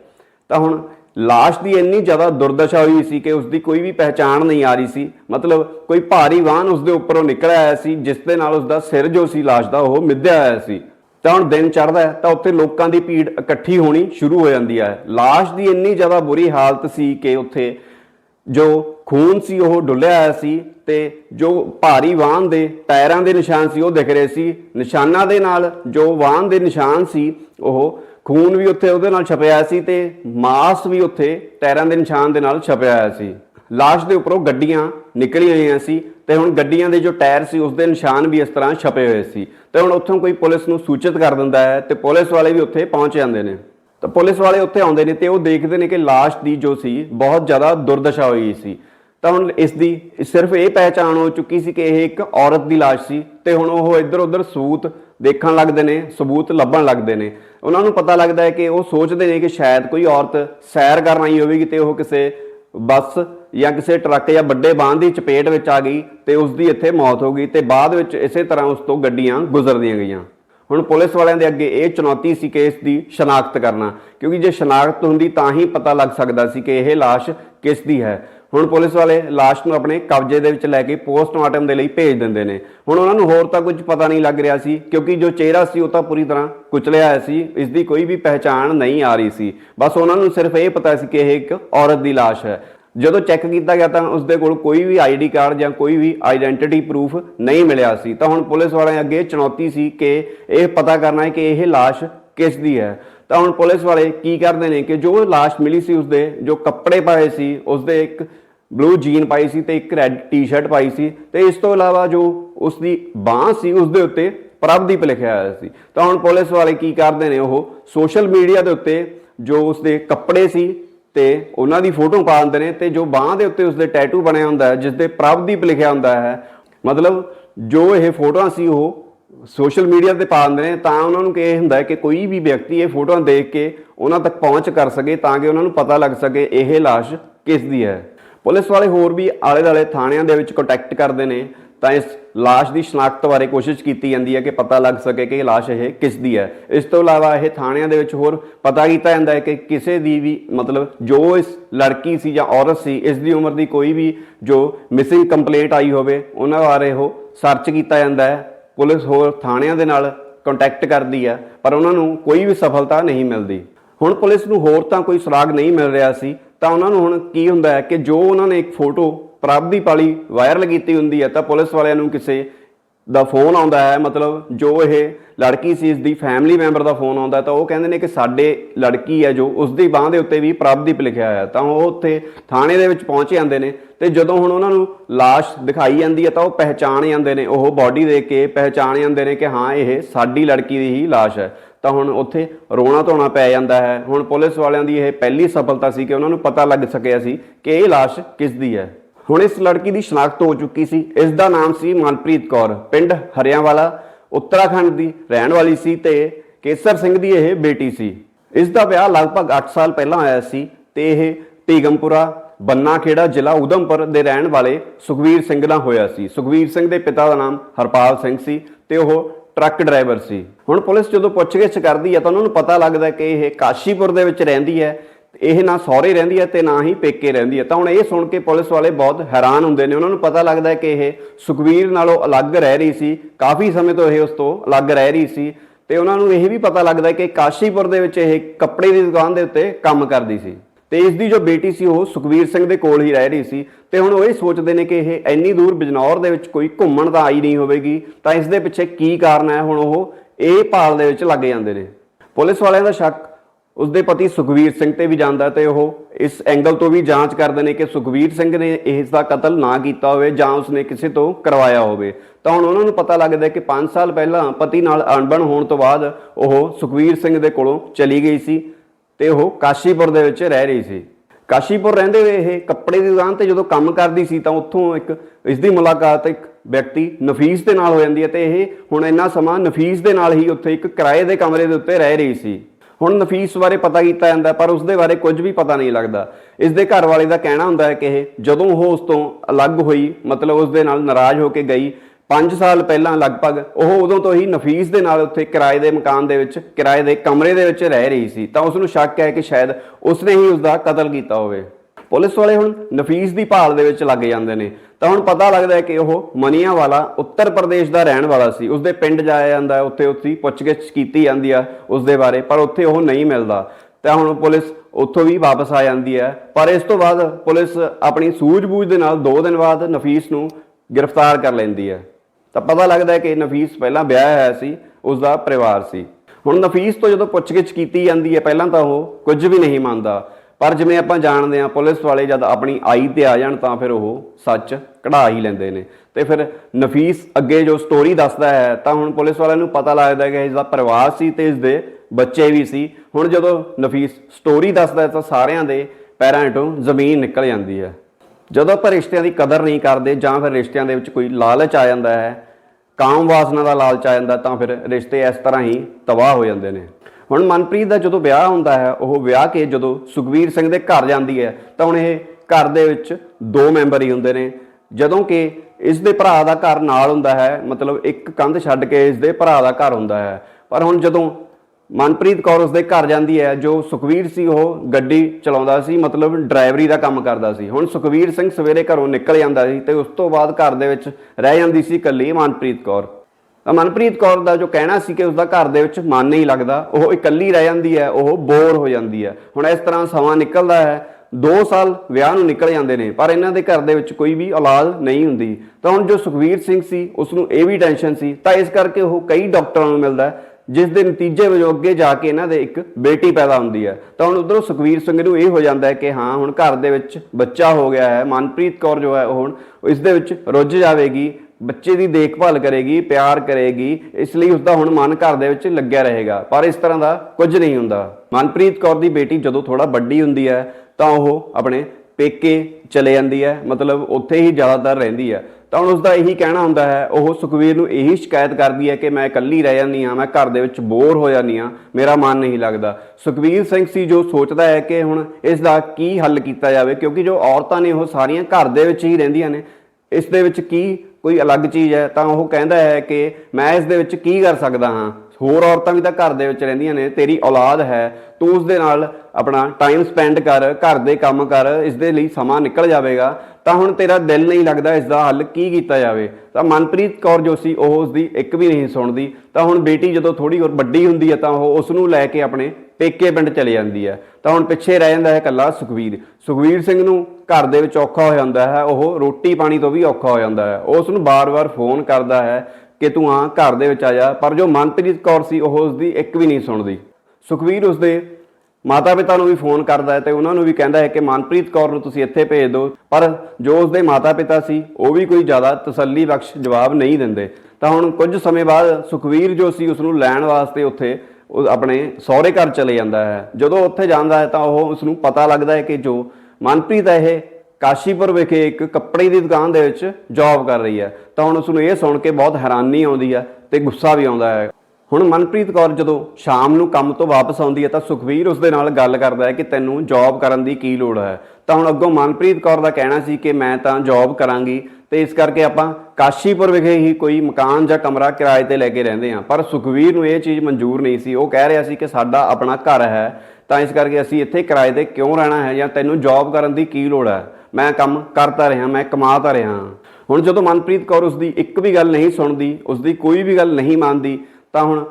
ਤਾਂ ਹੁਣ ਲਾਸ਼ ਦੀ ਇੰਨੀ ਜ਼ਿਆਦਾ ਦੁਰਦਸ਼ਾ ਹੋਈ ਸੀ ਕਿ ਉਸ ਦੀ ਕੋਈ ਵੀ ਪਹਿਚਾਣ ਨਹੀਂ ਆ ਰਹੀ ਸੀ। ਮਤਲਬ ਕੋਈ ਭਾਰੀ ਵਾਹਨ ਉਸ ਦੇ ਉੱਪਰੋਂ ਨਿਕਲ ਆਇਆ ਸੀ, ਜਿਸ ਦੇ ਨਾਲ ਉਸ ਦਾ ਸਿਰ ਜੋ ਸੀ, ਲਾਸ਼ ਦਾ ਉਹ ਮਿੱਧਿਆ ਹੋਇਆ ਸੀ। ਤਾਂ ਹੁਣ ਦਿਨ ਚੜ੍ਹਦਾ ਹੈ, ਤਾਂ ਉੱਥੇ ਲੋਕਾਂ ਦੀ ਭੀੜ ਇਕੱਠੀ ਹੋਣੀ ਸ਼ੁਰੂ ਹੋ ਜਾਂਦੀ ਹੈ। ਲਾਸ਼ ਦੀ ਇੰਨੀ ਜ਼ਿਆਦਾ ਬੁਰੀ ਹਾਲਤ ਸੀ ਕਿ ਉੱਥੇ ਜੋ ਖੂਨ ਸੀ, ਉਹ ਡੁੱਲਿਆ ਹੋਇਆ ਸੀ ਤੇ ਜੋ ਭਾਰੀ ਵਾਹਨ ਦੇ ਟਾਇਰਾਂ ਦੇ ਨਿਸ਼ਾਨ ਸੀ, ਉਹ ਦਿਖ ਰਹੇ ਸੀ। ਨਿਸ਼ਾਨਾਂ ਦੇ ਨਾਲ ਜੋ ਵਾਹਨ ਦੇ ਨਿਸ਼ਾਨ ਸੀ, ਉਹ ਖੂਨ ਵੀ ਉੱਥੇ ਉਹਦੇ ਨਾਲ ਛਪਿਆ ਹੋਇਆ ਸੀ ਤੇ ਮਾਸ ਵੀ ਉੱਥੇ ਟਾਇਰਾਂ ਦੇ ਨਿਸ਼ਾਨ ਦੇ ਨਾਲ ਛਪਿਆ ਹੋਇਆ ਸੀ। ਲਾਸ਼ ਦੇ ਉੱਪਰੋਂ ਗੱਡੀਆਂ ਨਿਕਲੀਆਂ ਹੋਈਆਂ ਸੀ ਤੇ ਹੁਣ ਗੱਡੀਆਂ ਦੇ ਜੋ ਟਾਇਰ ਸੀ ਉਸ ਦੇ ਨਿਸ਼ਾਨ ਵੀ ਇਸ ਤਰ੍ਹਾਂ ਛਪੇ ਹੋਏ ਸੀ। ਤੇ ਹੁਣ ਉੱਥੋਂ ਕੋਈ ਪੁਲਿਸ ਨੂੰ ਸੂਚਿਤ ਕਰ ਦਿੰਦਾ ਹੈ ਤੇ ਪੁਲਿਸ ਵਾਲੇ ਵੀ ਉੱਥੇ ਪਹੁੰਚ ਜਾਂਦੇ ਨੇ। ਤਾਂ ਪੁਲਿਸ ਵਾਲੇ ਉੱਥੇ ਆਉਂਦੇ ਨੇ ਤੇ ਉਹ ਦੇਖਦੇ ਨੇ ਕਿ ਲਾਸ਼ ਦੀ ਜੋ ਸੀ ਬਹੁਤ ਜ਼ਿਆਦਾ ਦੁਰਦਸ਼ਾ ਹੋਈ ਸੀ। ਤਾਂ ਹੁਣ ਇਸ ਦੀ ਸਿਰਫ ਇਹ ਪਹਿਚਾਣ ਹੋ ਚੁੱਕੀ ਸੀ ਕਿ ਇਹ ਇੱਕ ਔਰਤ ਦੀ ਲਾਸ਼ ਸੀ ਤੇ ਹੁਣ ਉਹ ਇੱਧਰ ਉੱਧਰ ਸੂਤ ਦੇਖਣ ਲੱਗਦੇ ਨੇ, ਸਬੂਤ ਲੱਭਣ ਲੱਗਦੇ ਨੇ। ਉਹਨਾਂ ਨੂੰ ਪਤਾ ਲੱਗਦਾ ਹੈ ਕਿ ਉਹ ਸੋਚਦੇ ਨੇ ਕਿ ਸ਼ਾਇਦ ਕੋਈ ਔਰਤ ਸੈਰ ਕਰਨ ਆਈ ਹੋਵੇਗੀ ਤੇ ਉਹ ਕਿਸੇ ਬੱਸ ਜਾਂ ਕਿਸੇ ਟਰੱਕ ਜਾਂ ਵੱਡੇ ਵਾਹਨ ਦੀ ਚਪੇਟ ਵਿੱਚ ਆ ਗਈ ਤੇ ਉਸ ਦੀ ਇੱਥੇ ਮੌਤ ਹੋ ਗਈ ਤੇ ਬਾਅਦ ਵਿੱਚ ਇਸੇ ਤਰ੍ਹਾਂ ਉਸ ਤੋਂ ਗੱਡੀਆਂ ਗੁਜ਼ਰਦੀਆਂ ਗਈਆਂ। ਹੁਣ ਪੁਲਿਸ ਵਾਲਿਆਂ ਦੇ ਅੱਗੇ ਇਹ ਚੁਣੌਤੀ ਸੀ ਕਿ ਇਸ ਦੀ ਸ਼ਨਾਖਤ ਕਰਨਾ। ਕਿਉਂਕਿ ਜੇ ਸ਼ਨਾਖਤ ਹੁੰਦੀ ਤਾਂ ਹੀ ਪਤਾ ਲੱਗ ਸਕਦਾ ਸੀ ਕਿ ਇਹ ਲਾਸ਼ ਕਿਸ ਦੀ ਹੈ। ਹੁਣ ਪੁਲਿਸ ਵਾਲੇ ਲਾਸ਼ ਨੂੰ ਆਪਣੇ ਕਬਜ਼ੇ ਦੇ ਵਿੱਚ ਲੈ ਕੇ ਪੋਸਟਮਾਰਟਮ ਦੇ ਲਈ ਭੇਜ ਦਿੰਦੇ ਨੇ। ਹੁਣ ਉਹਨਾਂ ਨੂੰ ਹੋਰ ਤਾਂ ਕੁਝ ਪਤਾ ਨਹੀਂ ਲੱਗ ਰਿਹਾ ਸੀ, ਕਿਉਂਕਿ ਜੋ ਚਿਹਰਾ ਸੀ ਉਹ ਤਾਂ ਪੂਰੀ ਤਰ੍ਹਾਂ ਕੁਚਲਿਆ ਹੋਇਆ ਸੀ, ਇਸ ਦੀ ਕੋਈ ਵੀ ਪਹਿਚਾਣ ਨਹੀਂ ਆ ਰਹੀ ਸੀ। ਬਸ ਉਹਨਾਂ ਨੂੰ ਸਿਰਫ ਇਹ ਪਤਾ ਸੀ ਕਿ ਇਹ ਇੱਕ ਔਰਤ ਦੀ ਲਾਸ਼ ਹੈ। ਜਦੋਂ ਚੈੱਕ ਕੀਤਾ ਗਿਆ ਤਾਂ ਉਸ ਦੇ ਕੋਲ ਕੋਈ ਵੀ ਆਈਡੀ ਕਾਰਡ ਜਾਂ ਕੋਈ ਵੀ ਆਈਡੈਂਟੀਟੀ ਪ੍ਰੂਫ ਨਹੀਂ ਮਿਲਿਆ ਸੀ। ਤਾਂ ਹੁਣ ਪੁਲਿਸ ਵਾਲਿਆਂ ਅੱਗੇ ਚੁਣੌਤੀ ਸੀ ਕਿ ਇਹ ਪਤਾ ਕਰਨਾ ਹੈ ਕਿ ਇਹ ਲਾਸ਼ ਕਿਸ ਦੀ ਹੈ। ਤਾਂ ਹੁਣ ਪੁਲਿਸ ਵਾਲੇ ਕੀ ਕਰਦੇ ਨੇ ਕਿ ਜੋ ਲਾਸ਼ ਮਿਲੀ ਸੀ ਉਸਦੇ, ਜੋ ਕੱਪੜੇ ਪਾਏ ਸੀ, ਉਸਦੇ ਇੱਕ ਬਲੂ ਜੀਨ ਪਾਈ ਸੀ ਤੇ ਇੱਕ ਰੈੱਡ ਟੀ-ਸ਼ਰਟ ਪਾਈ ਸੀ ਤੇ ਇਸ ਤੋਂ ਇਲਾਵਾ ਜੋ ਉਸ ਦੀ ਬਾਹ ਸੀ ਉਸ ਦੇ ਉੱਤੇ ਪ੍ਰਭਦੀਪ ਲਿਖਿਆ ਹੋਇਆ ਸੀ। ਤਾਂ ਹੁਣ ਪੁਲਿਸ ਵਾਲੇ ਕੀ ਕਰਦੇ ਨੇ ਉਹ ਸੋਸ਼ਲ ਮੀਡੀਆ ਦੇ ਉੱਤੇ ਜੋ ਉਸ ਦੇ ਕੱਪੜੇ ਸੀ ਤੇ ਉਹਨਾਂ ਦੀ ਫੋਟੋ ਪਾ ਦਿੰਦੇ ਨੇ ਤੇ ਜੋ ਬਾਹ ਦੇ ਉੱਤੇ ਉਸਦੇ ਟੈਟੂ ਬਣਿਆ ਹੁੰਦਾ ਹੈ ਜਿਸ ਦੇ ਪ੍ਰਭਦੀਪ ਲਿਖਿਆ ਹੁੰਦਾ ਹੈ, ਮਤਲਬ ਜੋ ਇਹ ਫੋਟੋਆਂ ਸੀ ਉਹ ਸੋਸ਼ਲ ਮੀਡੀਆ ਤੇ ਪਾ ਦਿੰਦੇ ਨੇ, ਤਾਂ ਉਹਨਾਂ ਨੂੰ ਕਿ ਇਹ ਹੁੰਦਾ ਹੈ ਕਿ ਕੋਈ ਵੀ ਵਿਅਕਤੀ ਇਹ ਫੋਟੋਆਂ ਦੇਖ ਕੇ ਉਹਨਾਂ ਤੱਕ ਪਹੁੰਚ ਕਰ ਸਕੇ ਤਾਂ ਕਿ ਉਹਨਾਂ ਨੂੰ ਪਤਾ ਲੱਗ ਸਕੇ ਇਹ ਲਾਸ਼ ਕਿਸ ਦੀ ਹੈ। ਪੁਲਿਸ ਵਾਲੇ ਹੋਰ ਵੀ ਆਲੇ-ਦਾਲੇ ਥਾਣਿਆਂ ਦੇ ਵਿੱਚ ਕੰਟੈਕਟ ਕਰਦੇ ਨੇ ਤਾਂ ਇਸ ਲਾਸ਼ ਦੀ ਸ਼ਨਾਖਤ ਬਾਰੇ ਕੋਸ਼ਿਸ਼ ਕੀਤੀ ਜਾਂਦੀ ਹੈ ਕਿ ਪਤਾ ਲੱਗ ਸਕੇ ਕਿ ਇਹ ਲਾਸ਼ ਇਹ ਕਿਸ ਦੀ ਹੈ। ਇਸ ਤੋਂ ਇਲਾਵਾ ਇਹ ਥਾਣਿਆਂ ਦੇ ਵਿੱਚ ਹੋਰ ਪਤਾ ਕੀਤਾ ਜਾਂਦਾ ਹੈ ਕਿ ਕਿਸੇ ਦੀ ਵੀ ਮਤਲਬ ਜੋ ਇਸ ਲੜਕੀ ਸੀ ਜਾਂ ਔਰਤ ਸੀ, ਇਸ ਦੀ ਉਮਰ ਦੀ ਕੋਈ ਵੀ ਜੋ ਮਿਸਿੰਗ ਕੰਪਲੇਂਟ ਆਈ ਹੋਵੇ, ਉਹਨਾਂ ਬਾਰੇ ਉਹ ਸਰਚ ਕੀਤਾ ਜਾਂਦਾ ਹੈ। ਪੁਲਿਸ ਹੋਰ ਥਾਣਿਆਂ ਦੇ ਨਾਲ ਕੰਟੈਕਟ ਕਰਦੀ ਹੈ, ਪਰ ਉਹਨਾਂ ਨੂੰ ਕੋਈ ਵੀ ਸਫਲਤਾ ਨਹੀਂ ਮਿਲਦੀ। ਹੁਣ ਪੁਲਿਸ ਨੂੰ ਹੋਰ ਤਾਂ ਕੋਈ ਸੁਰਾਗ ਨਹੀਂ ਮਿਲ ਰਿਹਾ ਸੀ, ਤਾਂ ਉਹਨਾਂ ਨੂੰ ਹੁਣ ਕੀ ਹੁੰਦਾ ਹੈ ਕਿ ਜੋ ਉਹਨਾਂ ਨੇ ਇੱਕ ਫੋਟੋ ਪ੍ਰਭਦੀਪ ਵਾਲੀ ਵਾਇਰਲ ਕੀਤੀ ਹੁੰਦੀ ਹੈ, ਤਾਂ ਪੁਲਿਸ ਵਾਲਿਆਂ ਨੂੰ ਕਿਸੇ ਦਾ ਫੋਨ ਆਉਂਦਾ ਹੈ, ਮਤਲਬ ਜੋ ਇਹ ਲੜਕੀ ਸੀ ਇਸ ਦੀ ਫੈਮਿਲੀ ਮੈਂਬਰ ਦਾ ਫੋਨ ਆਉਂਦਾ ਤਾਂ ਉਹ ਕਹਿੰਦੇ ਨੇ ਕਿ ਸਾਡੇ ਲੜਕੀ ਹੈ ਜੋ ਉਸ ਦੀ ਬਾਹ ਦੇ ਉੱਤੇ ਵੀ ਪ੍ਰਭਦੀਪ ਲਿਖਿਆ ਹੋਇਆ ਤਾਂ ਉਹ ਉੱਥੇ ਥਾਣੇ ਦੇ ਵਿੱਚ ਪਹੁੰਚ ਜਾਂਦੇ ਨੇ ਤੇ ਜਦੋਂ ਹੁਣ ਉਹਨਾਂ ਨੂੰ ਲਾਸ਼ ਦਿਖਾਈ ਜਾਂਦੀ ਹੈ, ਤਾਂ ਉਹ ਪਹਿਚਾਣ ਜਾਂਦੇ ਨੇ, ਉਹ ਬਾਡੀ ਦੇਖ ਕੇ ਪਹਿਚਾਣ ਜਾਂਦੇ ਨੇ ਕਿ ਹਾਂ, ਇਹ ਸਾਡੀ ਲੜਕੀ ਦੀ ਹੀ ਲਾਸ਼ ਹੈ। ਤਾਂ ਹੁਣ ਉੱਥੇ ਰੋਣਾ ਧੋਣਾ ਪੈ ਜਾਂਦਾ ਹੈ। ਹੁਣ ਪੁਲਿਸ ਵਾਲਿਆਂ ਦੀ ਇਹ ਪਹਿਲੀ ਸਫਲਤਾ ਸੀ ਕਿ ਉਹਨਾਂ ਨੂੰ ਪਤਾ ਲੱਗ ਸਕਿਆ ਸੀ ਕਿ ਇਹ ਲਾਸ਼ ਕਿਸ ਦੀ ਹੈ। ਹੁਣ ਇਸ ਲੜਕੀ ਦੀ ਸ਼ਨਾਖਤ ਹੋ ਚੁੱਕੀ ਸੀ। ਇਸ ਦਾ ਨਾਮ ਸੀ ਮਨਪ੍ਰੀਤ ਕੌਰ। ਪਿੰਡ ਹਰਿਆਂਵਾਲਾ, ਉੱਤਰਾਖੰਡ ਦੀ ਰਹਿਣ ਵਾਲੀ ਸੀ ਤੇ ਕੇਸਰ ਸਿੰਘ ਦੀ ਇਹ ਬੇਟੀ ਸੀ। ਇਸ ਦਾ ਵਿਆਹ ਲਗਭਗ 8 ਸਾਲ ਪਹਿਲਾਂ ਹੋਇਆ ਸੀ ਤੇ ਇਹ ਢੀਗਮਪੁਰਾ ਬੰਨਾਖੇੜਾ ਜ਼ਿਲ੍ਹਾ ਉਧਮਪੁਰ ਦੇ ਰਹਿਣ ਵਾਲੇ ਸੁਖਵੀਰ ਸਿੰਘ ਨਾਲ ਹੋਇਆ ਸੀ। ਸੁਖਵੀਰ ਸਿੰਘ ਦੇ ਪਿਤਾ ਦਾ ਨਾਮ ਹਰਪਾਲ ਸਿੰਘ ਸੀ ਤੇ ਉਹ ਟਰੱਕ ਡਰਾਈਵਰ ਸੀ। ਹੁਣ ਪੁਲਿਸ ਜਦੋਂ ਪੁੱਛਗਿੱਛ ਕਰਦੀ ਹੈ ਤਾਂ ਉਹਨਾਂ ਨੂੰ ਪਤਾ ਲੱਗਦਾ ਕਿ ਇਹ ਕਾਸ਼ੀਪੁਰ ਦੇ ਵਿੱਚ ਰਹਿੰਦੀ ਹੈ। ਇਹ ਨਾ ਸਹੁਰੇ ਰਹਿੰਦੀ ਹੈ ਤੇ ਨਾ ਹੀ ਪੇਕੇ ਰਹਿੰਦੀ ਹੈ। ਤਾਂ ਹੁਣ ਇਹ ਸੁਣ ਕੇ ਪੁਲਿਸ ਵਾਲੇ ਬਹੁਤ ਹੈਰਾਨ ਹੁੰਦੇ ਨੇ। ਉਹਨਾਂ ਨੂੰ ਪਤਾ ਲੱਗਦਾ ਹੈ ਕਿ ਇਹ ਸੁਖਵੀਰ ਨਾਲੋਂ ਅਲੱਗ ਰਹਿ ਰਹੀ ਸੀ। ਕਾਫੀ ਸਮੇਂ ਤੋਂ ਇਹ ਉਸ ਤੋਂ ਅਲੱਗ ਰਹਿ ਰਹੀ ਸੀ। ਤੇ ਉਹਨਾਂ ਨੂੰ ਇਹ ਵੀ ਪਤਾ ਲੱਗਦਾ ਕਿ ਕਾਸ਼ੀਪੁਰ ਦੇ ਵਿੱਚ ਇਹ ਕੱਪੜੇ ਦੀ ਦੁਕਾਨ ਦੇ ਉੱਤੇ ਕੰਮ ਕਰਦੀ ਸੀ। ਤੇ ਇਸ ਦੀ ਜੋ ਬੇਟੀ ਸੀ ਉਹ ਸੁਖਵੀਰ ਸਿੰਘ ਦੇ ਕੋਲ ਹੀ ਰਹਿ ਰਹੀ ਸੀ। ਤੇ ਹੁਣ ਉਹ ਇਹ ਸੋਚਦੇ ਨੇ ਕਿ ਇਹ ਇੰਨੀ ਦੂਰ ਬਿਜਨੌਰ ਦੇ ਵਿੱਚ ਕੋਈ ਘੁੰਮਣ ਤਾਂ ਆਈ ਨਹੀਂ ਹੋਵੇਗੀ। ਤਾਂ ਇਸ ਦੇ ਪਿੱਛੇ ਕੀ ਕਾਰਨ ਹੈ? ਹੁਣ ਉਹ ਇਹ ਭਾਲ ਦੇ ਵਿੱਚ ਲੱਗ ਜਾਂਦੇ ਨੇ। ਪੁਲਿਸ ਵਾਲਿਆਂ ਦਾ ਸ਼ੱਕ ਉਸਦੇ ਪਤੀ ਸੁਖਵੀਰ ਸਿੰਘ ਤੇ ਵੀ ਜਾਂਦਾ ਤੇ ਉਹ ਇਸ ਐਂਗਲ ਤੋਂ ਵੀ ਜਾਂਚ ਕਰਦੇ ਨੇ ਕਿ ਸੁਖਵੀਰ ਸਿੰਘ ਨੇ ਇਸ ਦਾ ਕਤਲ ਨਾ ਕੀਤਾ ਹੋਵੇ ਜਾਂ ਉਸਨੇ ਕਿਸੇ ਤੋਂ ਕਰਵਾਇਆ ਹੋਵੇ। ਤਾਂ ਹੁਣ ਉਹਨਾਂ ਨੂੰ ਪਤਾ ਲੱਗਦਾ ਕਿ 5 ਸਾਲ ਪਹਿਲਾਂ ਪਤੀ ਨਾਲ ਅਣਬਣ ਹੋਣ ਤੋਂ ਬਾਅਦ ਉਹ ਸੁਖਵੀਰ ਸਿੰਘ ਦੇ ਕੋਲੋਂ ਚਲੀ ਗਈ ਸੀ ਤੇ ਉਹ ਕਾਸ਼ੀਪੁਰ ਦੇ ਵਿੱਚ ਰਹਿ ਰਹੀ ਸੀ। ਕਾਸ਼ੀਪੁਰ ਰਹਿੰਦੇ ਹੋਏ ਇਹ ਕੱਪੜੇ ਦੀ ਦੁਕਾਨ ਤੇ ਜਦੋਂ ਕੰਮ ਕਰਦੀ ਸੀ ਤਾਂ ਉੱਥੋਂ ਇੱਕ ਇਸ ਦੀ ਮੁਲਾਕਾਤ ਇੱਕ ਵਿਅਕਤੀ ਨਫੀਸ ਦੇ ਨਾਲ ਹੋ ਜਾਂਦੀ ਹੈ ਤੇ ਇਹ ਹੁਣ ਇੰਨਾ ਸਮਾਂ ਨਫੀਸ ਦੇ ਨਾਲ ਹੀ ਉੱਥੇ ਇੱਕ ਕਿਰਾਏ ਦੇ ਕਮਰੇ ਦੇ ਉੱਤੇ ਰਹਿ ਰਹੀ ਸੀ। ਹੁਣ ਨਫੀਸ ਬਾਰੇ ਪਤਾ ਕੀਤਾ ਜਾਂਦਾ, ਪਰ ਉਸ ਦੇ ਬਾਰੇ ਕੁਝ ਵੀ ਪਤਾ ਨਹੀਂ ਲੱਗਦਾ। ਇਸ ਦੇ ਘਰ ਵਾਲੇ ਦਾ ਕਹਿਣਾ ਹੁੰਦਾ ਹੈ ਕਿ ਇਹ ਜਦੋਂ ਉਹ ਉਸ ਤੋਂ ਅਲੱਗ ਹੋਈ, ਮਤਲਬ ਉਸ ਦੇ ਨਾਲ ਨਾਰਾਜ਼ ਹੋ ਕੇ ਗਈ 5 ਸਾਲ ਪਹਿਲਾਂ ਲਗਭਗ, ਉਹ ਉਦੋਂ ਤੋਂ ਹੀ ਨਫੀਸ ਦੇ ਨਾਲ ਉੱਥੇ ਕਿਰਾਏ ਦੇ ਮਕਾਨ ਦੇ ਵਿੱਚ, ਕਿਰਾਏ ਦੇ ਕਮਰੇ ਦੇ ਵਿੱਚ ਰਹਿ ਰਹੀ ਸੀ। ਤਾਂ ਉਸ ਨੂੰ ਸ਼ੱਕ ਹੈ ਕਿ ਸ਼ਾਇਦ ਉਸਨੇ ਹੀ ਉਸ ਦਾ ਕਤਲ ਕੀਤਾ ਹੋਵੇ। ਪੁਲਿਸ ਵਾਲੇ ਹੁਣ ਨਫੀਸ ਦੀ ਭਾਲ ਦੇ ਵਿੱਚ ਲੱਗ ਜਾਂਦੇ ਨੇ। ਤਾਂ ਹੁਣ ਪਤਾ ਲੱਗਦਾ ਹੈ ਕਿ ਉਹ ਮਨੀਆਂ ਵਾਲਾ ਉੱਤਰ ਪ੍ਰਦੇਸ਼ ਦਾ ਰਹਿਣ ਵਾਲਾ ਸੀ। ਉਸਦੇ ਪਿੰਡ ਜਾਇਆ ਜਾਂਦਾ ਉੱਥੇ ਉੱਥੇ ਪੁੱਛਗਿੱਛ ਕੀਤੀ ਜਾਂਦੀ ਆ ਉਸਦੇ ਬਾਰੇ, ਪਰ ਉੱਥੇ ਉਹ ਨਹੀਂ ਮਿਲਦਾ। ਤਾਂ ਹੁਣ ਪੁਲਿਸ ਉੱਥੋਂ ਵੀ ਵਾਪਸ ਆ ਜਾਂਦੀ ਹੈ। ਪਰ ਇਸ ਤੋਂ ਬਾਅਦ ਪੁਲਿਸ ਆਪਣੀ ਸੂਝ-ਬੂਝ ਦੇ ਨਾਲ 2 ਦਿਨ ਬਾਅਦ ਨਫੀਸ ਨੂੰ ਗ੍ਰਿਫਤਾਰ ਕਰ ਲੈਂਦੀ ਹੈ। ਤਾਂ ਪਤਾ ਲੱਗਦਾ ਹੈ ਕਿ ਨਫੀਸ ਪਹਿਲਾਂ ਵਿਆਹ ਹੋਇਆ ਸੀ ਉਸ ਦਾ ਪਰਿਵਾਰ ਸੀ। ਹੁਣ ਨਫੀਸ ਤੋਂ ਜਦੋਂ ਪੁੱਛਗਿੱਛ ਕੀਤੀ ਜਾਂਦੀ ਹੈ, ਪਹਿਲਾਂ ਤਾਂ ਉਹ ਕੁਝ ਵੀ ਨਹੀਂ ਮੰਨਦਾ। ਪਰ ਜਿਵੇਂ ਆਪਾਂ ਜਾਣਦੇ ਹਾਂ, ਪੁਲਿਸ ਵਾਲੇ ਜਦ ਆਪਣੀ ਆਈ ਤੇ ਆ ਜਾਣ ਤਾਂ ਫਿਰ ਉਹ ਸੱਚ ਕਢਾ ਹੀ ਲੈਂਦੇ ਨੇ। ਤੇ ਫਿਰ ਨਫੀਸ ਅੱਗੇ ਜੋ ਸਟੋਰੀ ਦੱਸਦਾ ਹੈ, ਤਾਂ ਹੁਣ ਪੁਲਿਸ ਵਾਲਿਆਂ ਨੂੰ ਪਤਾ ਲੱਗਦਾ ਹੈ ਕਿ ਇਸ ਦਾ ਪਰਿਵਾਰ ਸੀ ਤੇ ਇਸ ਦੇ ਬੱਚੇ ਵੀ ਸੀ। ਹੁਣ ਜਦੋਂ ਨਫੀਸ ਸਟੋਰੀ ਦੱਸਦਾ ਹੈ, ਤਾਂ ਸਾਰਿਆਂ ਦੇ ਪੈਰਾਂ ਹੇਠੋਂ ਜ਼ਮੀਨ ਨਿਕਲ ਜਾਂਦੀ ਹੈ। ਜਦੋਂ ਆਪਾਂ ਰਿਸ਼ਤਿਆਂ ਦੀ ਕਦਰ ਨਹੀਂ ਕਰਦੇ ਜਾਂ ਫਿਰ ਰਿਸ਼ਤਿਆਂ ਦੇ ਵਿੱਚ ਕੋਈ ਲਾਲਚ ਆ ਜਾਂਦਾ ਹੈ, ਕਾਮ ਵਾਸਨਾ ਦਾ ਲਾਲਚ ਆ ਜਾਂਦਾ, ਤਾਂ ਫਿਰ ਰਿਸ਼ਤੇ ਇਸ ਤਰ੍ਹਾਂ ਹੀ ਤਬਾਹ ਹੋ ਜਾਂਦੇ ਨੇ। ਹੁਣ ਮਨਪ੍ਰੀਤ ਦਾ ਜਦੋਂ ਵਿਆਹ ਹੁੰਦਾ ਹੈ, ਉਹ ਵਿਆਹ ਕੇ ਜਦੋਂ ਸੁਖਵੀਰ ਸਿੰਘ ਦੇ ਘਰ ਜਾਂਦੀ ਹੈ, ਤਾਂ ਹੁਣ ਇਹ ਘਰ ਦੇ ਵਿੱਚ ਦੋ ਮੈਂਬਰ ਹੀ ਹੁੰਦੇ ਨੇ। ਜਦੋਂ ਕਿ ਇਸ ਦੇ ਭਰਾ ਦਾ ਘਰ ਨਾਲ ਹੁੰਦਾ ਹੈ, ਮਤਲਬ ਇੱਕ ਕੰਧ ਛੱਡ ਕੇ ਇਸ ਦੇ ਭਰਾ ਦਾ ਘਰ ਹੁੰਦਾ ਹੈ। ਪਰ ਹੁਣ ਜਦੋਂ ਮਨਪ੍ਰੀਤ ਕੌਰ ਉਸ ਦੇ ਘਰ ਜਾਂਦੀ ਹੈ, ਜੋ ਸੁਖਵੀਰ ਸੀ, ਉਹ ਗੱਡੀ ਚਲਾਉਂਦਾ ਸੀ, ਮਤਲਬ ਡਰਾਈਵਰੀ ਦਾ ਕੰਮ ਕਰਦਾ ਸੀ। ਹੁਣ ਸੁਖਵੀਰ ਸਿੰਘ ਸਵੇਰੇ ਘਰੋਂ ਨਿਕਲ ਜਾਂਦਾ ਸੀ ਤੇ ਉਸ ਤੋਂ ਬਾਅਦ ਘਰ ਦੇ ਵਿੱਚ ਰਹਿ ਜਾਂਦੀ ਸੀ ਇਕੱਲੀ ਮਨਪ੍ਰੀਤ ਕੌਰ। ਤਾਂ ਮਨਪ੍ਰੀਤ ਕੌਰ ਦਾ ਜੋ ਕਹਿਣਾ ਸੀ ਕਿ ਉਸ ਦਾ ਘਰ ਦੇ ਵਿੱਚ ਮਨ ਨਹੀਂ ਲੱਗਦਾ, ਉਹ ਇਕੱਲੀ ਰਹਿ ਜਾਂਦੀ ਹੈ, ਉਹ ਬੋਰ ਹੋ ਜਾਂਦੀ ਹੈ। ਹੁਣ ਇਸ ਤਰ੍ਹਾਂ ਸਮਾਂ ਨਿਕਲਦਾ ਹੈ 2 ਸਾਲ ਵਿਆਹ ਨੂੰ ਨਿਕਲ ਜਾਂਦੇ ਨੇ, ਪਰ ਇਹਨਾਂ ਦੇ ਘਰ ਦੇ ਵਿੱਚ ਕੋਈ ਵੀ ਔਲਾਦ ਨਹੀਂ ਹੁੰਦੀ। ਤਾਂ ਹੁਣ ਜੋ ਸੁਖਵੀਰ ਸਿੰਘ ਸੀ ਉਸ ਨੂੰ ਇਹ ਵੀ ਟੈਨਸ਼ਨ ਸੀ, ਤਾਂ ਇਸ ਕਰਕੇ ਉਹ ਕਈ ਡਾਕਟਰਾਂ ਨੂੰ ਮਿਲਦਾ ਹੈ, ਜਿਸ ਦੇ ਨਤੀਜੇ ਵਜੋਂ ਅੱਗੇ ਜਾ ਕੇ ਇਹਨਾਂ ਦੇ ਇੱਕ ਬੇਟੀ ਪੈਦਾ ਹੁੰਦੀ ਹੈ। ਤਾਂ ਹੁਣ ਉਧਰੋਂ ਸੁਖਵੀਰ ਸਿੰਘ ਨੂੰ ਇਹ ਹੋ ਜਾਂਦਾ ਹੈ ਕਿ ਹਾਂ, ਹੁਣ ਘਰ ਦੇ ਵਿੱਚ ਬੱਚਾ ਹੋ ਗਿਆ ਹੈ, ਮਨਪ੍ਰੀਤ ਕੌਰ ਜੋ ਹੈ ਉਹ ਹੁਣ ਇਸ ਦੇ ਵਿੱਚ ਰੁੱਝ ਜਾਵੇਗੀ ਬੱਚੇ ਦੀ ਦੇਖਭਾਲ ਕਰੇਗੀ, ਪਿਆਰ ਕਰੇਗੀ, ਇਸ ਲਈ ਉਸ ਦਾ ਹੁਣ ਮਨ ਘਰ ਦੇ ਵਿੱਚ ਲੱਗਿਆ ਰਹੇਗਾ। ਪਰ ਇਸ ਤਰ੍ਹਾਂ ਦਾ ਕੁਝ ਨਹੀਂ ਹੁੰਦਾ। ਮਨਪ੍ਰੀਤ ਕੌਰ ਦੀ ਬੇਟੀ ਜਦੋਂ ਥੋੜਾ ਵੱਡੀ ਹੁੰਦੀ ਹੈ, ਤਾਂ ਉਹ ਆਪਣੇ ਪੇਕੇ ਚਲੇ ਜਾਂਦੀ ਹੈ, ਮਤਲਬ ਉੱਥੇ ਹੀ ਜ਼ਿਆਦਾਤਰ ਰਹਿੰਦੀ ਹੈ। ਤਾਂ ਹੁਣ ਉਸ ਦਾ ਇਹੀ ਕਹਿਣਾ ਹੁੰਦਾ ਹੈ, ਉਹ ਸੁਖਵੀਰ ਨੂੰ ਇਹੀ ਸ਼ਿਕਾਇਤ ਕਰਦੀ ਹੈ ਕਿ ਮੈਂ ਇਕੱਲੀ ਰਹਿ ਜਾਂਦੀ ਹਾਂ, ਮੈਂ ਘਰ ਦੇ ਵਿੱਚ ਬੋਰ ਹੋ ਜਾਂਦੀ ਹਾਂ, ਮੇਰਾ ਮਨ ਨਹੀਂ ਲੱਗਦਾ। ਸੁਖਵੀਰ ਸਿੰਘ ਸੀ ਜੋ ਸੋਚਦਾ ਹੈ ਕਿ ਹੁਣ ਇਸ ਦਾ ਕੀ ਹੱਲ ਕੀਤਾ ਜਾਵੇ, ਕਿਉਂਕਿ ਜੋ ਔਰਤਾਂ ਨੇ ਉਹ ਸਾਰੀਆਂ ਘਰ ਦੇ ਵਿੱਚ ਹੀ ਰਹਿੰਦੀਆਂ ਨੇ, ਇਸ ਦੇ ਵਿੱਚ ਕੀ ਕੋਈ ਅਲੱਗ ਚੀਜ਼ ਹੈ, ਤਾਂ ਉਹ ਕਹਿੰਦਾ ਹੈ ਕਿ ਮੈਂ ਇਸ ਦੇ ਵਿੱਚ ਕੀ ਕਰ ਸਕਦਾ ਹਾਂ? ਹੋਰ ਔਰਤਾਂ ਵੀ ਤਾਂ ਘਰ ਦੇ ਵਿੱਚ ਰਹਿੰਦੀਆਂ ਨੇ, ਤੇਰੀ ਔਲਾਦ ਹੈ, ਤੂੰ ਉਸ ਦੇ ਨਾਲ ਆਪਣਾ ਟਾਈਮ ਸਪੈਂਡ ਕਰ, ਘਰ ਦੇ ਕੰਮ ਕਰ, ਇਸ ਦੇ ਲਈ ਸਮਾਂ ਨਿਕਲ ਜਾਵੇਗਾ। ਤਾਂ ਹੁਣ ਤੇਰਾ ਦਿਲ ਨਹੀਂ ਲੱਗਦਾ ਇਸ ਦਾ ਹੱਲ ਕੀ ਕੀਤਾ ਜਾਵੇ? ਤਾਂ ਮਨਪ੍ਰੀਤ ਕੌਰ ਜੋ ਸੀ ਉਹ ਉਸ ਦੀ ਇੱਕ ਵੀ ਨਹੀਂ ਸੁਣਦੀ। ਤਾਂ ਹੁਣ ਬੇਟੀ ਜਦੋਂ ਥੋੜੀ ਹੋਰ ਵੱਡੀ ਹੁੰਦੀ ਹੈ, ਤਾਂ ਉਹ ਉਸ ਨੂੰ ਲੈ ਕੇ ਆਪਣੇ ਪੇਕੇ ਪਿੰਡ ਚਲੇ ਜਾਂਦੀ ਹੈ। ਤਾਂ ਹੁਣ ਪਿੱਛੇ ਰਹਿ ਜਾਂਦਾ ਹੈ ਇਕੱਲਾ ਸੁਖਵੀਰ। ਸੁਖਵੀਰ ਸਿੰਘ ਨੂੰ ਘਰ ਦੇ ਵਿੱਚ ਔਖਾ ਹੋ ਜਾਂਦਾ ਹੈ। ਉਹ ਰੋਟੀ ਪਾਣੀ ਤੋਂ ਵੀ ਔਖਾ ਹੋ ਜਾਂਦਾ ਹੈ। ਉਹ ਉਸ ਨੂੰ ਬਾਰ-ਬਾਰ ਫੋਨ ਕਰਦਾ ਹੈ ਕਿ ਤੂੰ ਆ ਘਰ ਦੇ ਵਿੱਚ ਆ ਜਾ। ਪਰ ਜੋ ਮਨਪ੍ਰੀਤ ਕੌਰ ਸੀ, ਉਹ ਉਸ ਦੀ ਇੱਕ ਵੀ ਨਹੀਂ ਸੁਣਦੀ। ਸੁਖਵੀਰ ਉਸਦੇ ਮਾਤਾ ਪਿਤਾ ਨੂੰ ਵੀ ਫੋਨ ਕਰਦਾ ਹੈ ਤੇ ਉਹਨਾਂ ਨੂੰ ਵੀ ਕਹਿੰਦਾ ਹੈ ਕਿ ਮਨਪ੍ਰੀਤ ਕੌਰ ਨੂੰ ਤੁਸੀਂ ਇੱਥੇ ਭੇਜ ਦਿਓ। ਪਰ ਜੋ ਉਸਦੇ ਮਾਤਾ ਪਿਤਾ ਸੀ, ਉਹ ਵੀ ਕੋਈ ਜ਼ਿਆਦਾ ਤਸੱਲੀ ਬਖਸ਼ ਜਵਾਬ ਨਹੀਂ ਦਿੰਦੇ। ਤਾਂ ਹੁਣ ਕੁਝ ਸਮੇਂ ਬਾਅਦ ਸੁਖਵੀਰ ਜੋ ਸੀ ਉਸ ਨੂੰ ਲੈਣ ਵਾਸਤੇ ਉੱਥੇ ਉਹ ਆਪਣੇ ਸਹੁਰੇ ਘਰ ਚਲੇ ਜਾਂਦਾ ਹੈ। ਜਦੋਂ ਉੱਥੇ ਜਾਂਦਾ ਹੈ ਤਾਂ ਉਹ ਉਸ ਨੂੰ ਪਤਾ ਲੱਗਦਾ ਹੈ ਕਿ ਜੋ ਮਨਪ੍ਰੀਤ ਹੈ, ਇਹ ਕਾਸ਼ੀਪੁਰ ਵਿਖੇ ਇੱਕ ਕੱਪੜੇ ਦੀ ਦੁਕਾਨ ਦੇ ਵਿੱਚ ਜੌਬ ਕਰ ਰਹੀ ਹੈ। ਤਾਂ ਹੁਣ ਉਸ ਨੂੰ ਇਹ ਸੁਣ ਕੇ ਬਹੁਤ ਹੈਰਾਨੀ ਆਉਂਦੀ ਹੈ ਤੇ ਗੁੱਸਾ ਵੀ ਆਉਂਦਾ ਹੈ। ਹੁਣ ਮਨਪ੍ਰੀਤ ਕੌਰ ਜਦੋਂ ਸ਼ਾਮ ਨੂੰ ਕੰਮ ਤੋਂ ਵਾਪਸ ਆਉਂਦੀ ਹੈ ਤਾਂ ਸੁਖਵੀਰ ਉਸ ਦੇ ਨਾਲ ਗੱਲ ਕਰਦਾ ਹੈ ਕਿ ਤੈਨੂੰ ਜੌਬ ਕਰਨ ਦੀ ਕੀ ਲੋੜ ਹੈ। ਤਾਂ ਹੁਣ ਅੱਗੋਂ ਮਨਪ੍ਰੀਤ ਕੌਰ ਦਾ ਕਹਿਣਾ ਸੀ ਕਿ ਮੈਂ ਤਾਂ ਜੌਬ ਕਰਾਂਗੀ ਤੇ ਇਸ ਕਰਕੇ ਆਪਾਂ ਕਾਸ਼ੀਪੁਰ ਵਿਖੇ ਹੀ ਕੋਈ ਮਕਾਨ ਜਾਂ ਕਮਰਾ ਕਿਰਾਏ ਤੇ ਲੈ ਕੇ ਰਹਿੰਦੇ ਹਾਂ। ਪਰ ਸੁਖਵੀਰ ਨੂੰ ਇਹ ਚੀਜ਼ ਮਨਜ਼ੂਰ ਨਹੀਂ ਸੀ। ਉਹ ਕਹਿ ਰਿਹਾ ਸੀ ਕਿ ਸਾਡਾ ਆਪਣਾ ਘਰ ਹੈ, ਤਾਂ ਇਸ ਕਰਕੇ ਅਸੀਂ ਇੱਥੇ ਕਿਰਾਏ ਤੇ ਕਿਉਂ ਰਹਿਣਾ ਹੈ ਜਾਂ ਤੈਨੂੰ ਜੌਬ ਕਰਨ ਦੀ ਕੀ ਲੋੜ ਹੈ? ਮੈਂ ਕੰਮ ਕਰਦਾ ਰਿਹਾ, ਮੈਂ ਕਮਾਤਾ ਰਿਹਾ ਹੁਣ ਜਦੋਂ ਮਨਪ੍ਰੀਤ ਕੌਰ ਉਸ ਦੀ ਇੱਕ ਵੀ ਗੱਲ ਨਹੀਂ ਸੁਣਦੀ ਉਸ ਦੀ ਕੋਈ ਵੀ ਗੱਲ ਨਹੀਂ ਮੰਨਦੀ, ਤਾਂ ਹੁਣ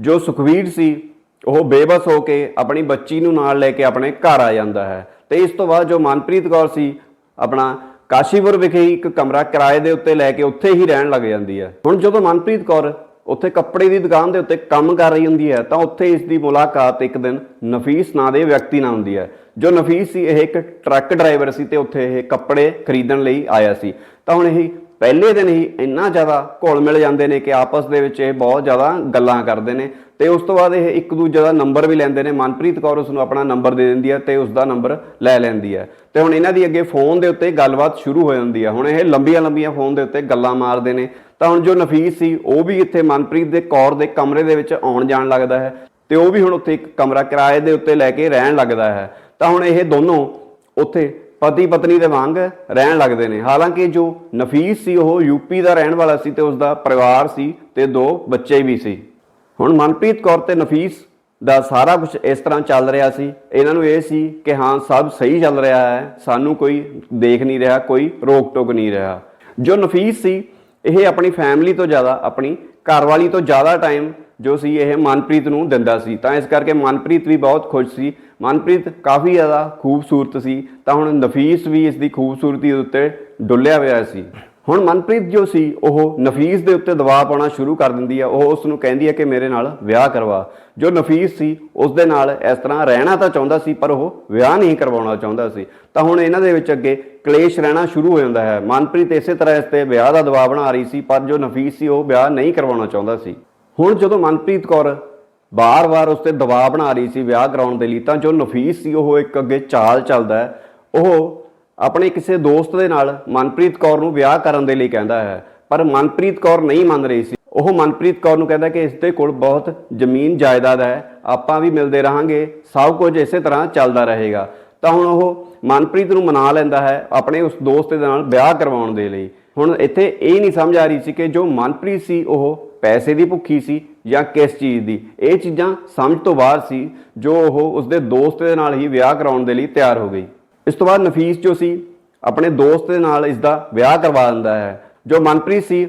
ਜੋ ਸੁਖਵੀਰ ਸੀ, ਉਹ ਬੇਬਸ ਹੋ ਕੇ ਆਪਣੀ ਬੱਚੀ ਨੂੰ ਨਾਲ ਲੈ ਕੇ ਆਪਣੇ ਘਰ ਆ ਜਾਂਦਾ ਹੈ। ਤੇ ਇਸ ਤੋਂ ਬਾਅਦ ਜੋ ਮਨਪ੍ਰੀਤ ਕੌਰ ਸੀ, ਆਪਣਾ ਕਾਸ਼ੀਪੁਰ ਵਿਖੇ ਹੀ ਇੱਕ ਕਮਰਾ ਕਿਰਾਏ ਦੇ ਉੱਤੇ ਲੈ ਕੇ ਉੱਥੇ ਹੀ ਰਹਿਣ ਲੱਗ ਜਾਂਦੀ ਹੈ। ਹੁਣ ਜਦੋਂ ਮਨਪ੍ਰੀਤ ਕੌਰ ਉੱਥੇ ਕੱਪੜੇ ਦੀ ਦੁਕਾਨ ਦੇ ਉੱਤੇ ਕੰਮ ਕਰ ਰਹੀ ਹੁੰਦੀ ਹੈ, ਤਾਂ ਉੱਥੇ ਇਸ ਦੀ ਮੁਲਾਕਾਤ ਇੱਕ ਦਿਨ ਨਫੀਸ ਨਾਂ ਦੇ ਵਿਅਕਤੀ ਨਾਲ ਹੁੰਦੀ ਹੈ। ਜੋ ਨਫੀਸ ਸੀ, ਇਹ ਇੱਕ ਟਰੱਕ ਡਰਾਈਵਰ ਸੀ ਤੇ ਉੱਥੇ ਇਹ ਕੱਪੜੇ ਖਰੀਦਣ ਲਈ ਆਇਆ ਸੀ। ਤਾਂ ਹੁਣ ਇਹ ਪਹਿਲੇ ਦਿਨ ਹੀ ਇੰਨਾ ਜ਼ਿਆਦਾ ਘੁਲ ਮਿਲ ਜਾਂਦੇ ਨੇ ਕਿ ਆਪਸ ਦੇ ਵਿੱਚ ਇਹ ਬਹੁਤ ਜ਼ਿਆਦਾ ਗੱਲਾਂ ਕਰਦੇ ਨੇ ਤੇ ਉਸ ਤੋਂ ਬਾਅਦ ਇਹ ਇੱਕ ਦੂਜੇ ਦਾ ਨੰਬਰ ਵੀ ਲੈਂਦੇ ਨੇ। ਮਨਪ੍ਰੀਤ ਕੌਰ ਉਸ ਨੂੰ ਆਪਣਾ ਨੰਬਰ ਦੇ ਦਿੰਦੀ ਹੈ ਤੇ ਉਸ ਦਾ ਨੰਬਰ ਲੈ ਲੈਂਦੀ ਹੈ। ਤੇ ਹੁਣ ਇਹਨਾਂ ਦੀ ਅੱਗੇ ਫੋਨ ਦੇ ਉੱਤੇ ਗੱਲਬਾਤ ਸ਼ੁਰੂ ਹੋ ਜਾਂਦੀ ਹੈ। ਹੁਣ ਇਹ ਲੰਬੀਆਂ ਲੰਬੀਆਂ ਫੋਨ ਦੇ ਉੱਤੇ ਗੱਲਾਂ ਮਾਰਦੇ ਨੇ। ਤਾਂ ਹੁਣ ਜੋ ਨਫੀਸ ਸੀ, ਉਹ ਵੀ ਇੱਥੇ ਮਨਪ੍ਰੀਤ ਦੇ ਕੌਰ ਦੇ ਕਮਰੇ ਦੇ ਵਿੱਚ ਆਉਣ ਜਾਣ ਲੱਗਦਾ ਹੈ ਤੇ ਉਹ ਵੀ ਹੁਣ ਉੱਥੇ ਇੱਕ ਕਮਰਾ ਕਿਰਾਏ ਦੇ ਉੱਤੇ ਲੈ ਕੇ ਰਹਿਣ ਲੱਗਦਾ ਹੈ। ਤਾਂ ਹੁਣ ਇਹ ਦੋਨੋਂ ਉੱਥੇ ਪਤੀ ਪਤਨੀ ਦੇ ਵਾਂਗ ਰਹਿਣ ਲੱਗਦੇ ਨੇ। ਹਾਲਾਂਕਿ ਜੋ ਨਫੀਸ ਸੀ, ਉਹ ਯੂਪੀ ਦਾ ਰਹਿਣ ਵਾਲਾ ਸੀ ਤੇ ਉਸ ਦਾ ਪਰਿਵਾਰ ਸੀ ਤੇ ਦੋ ਬੱਚੇ ਵੀ ਸੀ। ਹੁਣ ਮਨਪ੍ਰੀਤ ਕੌਰ ਤੇ ਨਫੀਸ ਦਾ ਸਾਰਾ ਕੁਝ ਇਸ ਤਰ੍ਹਾਂ ਚੱਲ ਰਿਹਾ ਸੀ। ਇਹਨਾਂ ਨੂੰ ਇਹ ਸੀ ਕਿ ਹਾਂ, ਸਭ ਸਹੀ ਚੱਲ ਰਿਹਾ ਹੈ। ਸਾਨੂੰ ਕੋਈ ਦੇਖ ਨਹੀਂ ਰਿਹਾ, ਕੋਈ ਰੋਕ ਟੋਕ ਨਹੀਂ ਰਿਹਾ। ਜੋ ਨਫੀਸ ਸੀ, ਇਹ ਆਪਣੀ ਫੈਮਿਲੀ ਤੋਂ ਜ਼ਿਆਦਾ, ਆਪਣੀ ਘਰਵਾਲੀ ਤੋਂ ਜ਼ਿਆਦਾ ਟਾਈਮ ਜੋ ਸੀ, ਇਹ ਮਨਪ੍ਰੀਤ ਨੂੰ ਦਿੰਦਾ ਸੀ। ਤਾਂ ਇਸ ਕਰਕੇ ਮਨਪ੍ਰੀਤ ਵੀ ਬਹੁਤ ਖੁਸ਼ ਸੀ ਮਨਪ੍ਰੀਤ ਕਾਫੀ ਜ਼ਿਆਦਾ ਖੂਬਸੂਰਤ ਸੀ, ਤਾਂ ਹੁਣ ਨਫੀਸ ਵੀ ਇਸ ਦੀ ਖੂਬਸੂਰਤੀ ਉੱਤੇ ਡੁੱਲਿਆ ਹੋਇਆ ਸੀ। ਹੁਣ ਮਨਪ੍ਰੀਤ ਜੋ ਸੀ, ਉਹ ਨਫੀਸ ਦੇ ਉੱਤੇ ਦਬਾਅ ਪਾਉਣਾ ਸ਼ੁਰੂ ਕਰ ਦਿੰਦੀ ਹੈ ਉਹ ਉਸ ਨੂੰ ਕਹਿੰਦੀ ਹੈ ਕਿ ਮੇਰੇ ਨਾਲ ਵਿਆਹ ਕਰਵਾ। ਜੋ ਨਫੀਸ ਸੀ, ਉਸ ਦੇ ਨਾਲ ਇਸ ਤਰ੍ਹਾਂ ਰਹਿਣਾ ਤਾਂ ਚਾਹੁੰਦਾ ਸੀ, ਪਰ ਉਹ ਵਿਆਹ ਨਹੀਂ ਕਰਵਾਉਣਾ ਚਾਹੁੰਦਾ ਸੀ। ਤਾਂ ਹੁਣ ਇਹਨਾਂ ਦੇ ਵਿੱਚ ਅੱਗੇ ਕਲੇਸ਼ ਰਹਿਣਾ ਸ਼ੁਰੂ ਹੋ ਜਾਂਦਾ ਹੈ। ਮਨਪ੍ਰੀਤ ਇਸੇ ਤਰ੍ਹਾਂ ਇਸ ਤੇ ਵਿਆਹ ਦਾ ਦਬਾਅ ਬਣਾ ਰਹੀ ਸੀ, ਪਰ ਜੋ ਨਫੀਸ ਸੀ, ਉਹ ਵਿਆਹ ਨਹੀਂ ਕਰਵਾਉਣਾ ਚਾਹੁੰਦਾ ਸੀ। ਹੁਣ ਜਦੋਂ ਮਨਪ੍ਰੀਤ ਕੌਰ ਬਾਰ-ਬਾਰ ਉਸ ਤੇ ਦਬਾਅ ਬਣਾ ਰਹੀ ਸੀ ਵਿਆਹ ਕਰਾਉਣ ਦੇ ਲਈ, ਤਾਂ ਜੋ ਨਫੀਸ ਸੀ, ਉਹ ਇੱਕ ਅੱਗੇ ਚਾਲ ਚੱਲਦਾ ਹੈ। ਉਹ ਆਪਣੇ ਕਿਸੇ ਦੋਸਤ ਦੇ ਨਾਲ ਮਨਪ੍ਰੀਤ ਕੌਰ ਨੂੰ ਵਿਆਹ ਕਰਨ ਦੇ ਲਈ ਕਹਿੰਦਾ ਹੈ, ਪਰ ਮਨਪ੍ਰੀਤ ਕੌਰ ਨਹੀਂ ਮੰਨ ਰਹੀ ਸੀ। ਉਹ ਮਨਪ੍ਰੀਤ ਕੌਰ ਨੂੰ ਕਹਿੰਦਾ ਕਿ ਇਸ ਦੇ ਕੋਲ ਬਹੁਤ ਜ਼ਮੀਨ ਜਾਇਦਾਦ ਹੈ, ਆਪਾਂ ਵੀ ਮਿਲਦੇ ਰਹਾਂਗੇ, ਸਭ ਕੁਝ ਇਸੇ ਤਰ੍ਹਾਂ ਚੱਲਦਾ ਰਹੇਗਾ। ਤਾਂ ਹੁਣ ਉਹ ਮਨਪ੍ਰੀਤ ਨੂੰ ਮਨਾ ਲੈਂਦਾ ਹੈ ਆਪਣੇ ਉਸ ਦੋਸਤ ਦੇ ਨਾਲ ਵਿਆਹ ਕਰਵਾਉਣ ਦੇ ਲਈ। ਹੁਣ ਇੱਥੇ ਇਹ ਨਹੀਂ ਸਮਝ ਆ ਰਹੀ ਸੀ ਕਿ ਜੋ ਮਨਪ੍ਰੀਤ ਸੀ, ਉਹ ਪੈਸੇ ਦੀ ਭੁੱਖੀ ਸੀ ਜਾਂ ਕਿਸ ਚੀਜ਼ ਦੀ। ਇਹ ਚੀਜ਼ਾਂ ਸਮਝ ਤੋਂ ਬਾਹਰ ਸੀ, ਜੋ ਉਹ ਉਸਦੇ ਦੋਸਤ ਦੇ ਨਾਲ ਹੀ ਵਿਆਹ ਕਰਾਉਣ ਦੇ ਲਈ ਤਿਆਰ ਹੋ ਗਈ। ਇਸ ਤੋਂ ਬਾਅਦ ਨਫੀਸ ਜੋ ਸੀ, ਆਪਣੇ ਦੋਸਤ ਦੇ ਨਾਲ ਇਸ ਦਾ ਵਿਆਹ ਕਰਵਾ ਦਿੰਦਾ ਹੈ। ਜੋ ਮਨਪ੍ਰੀਤ ਸੀ,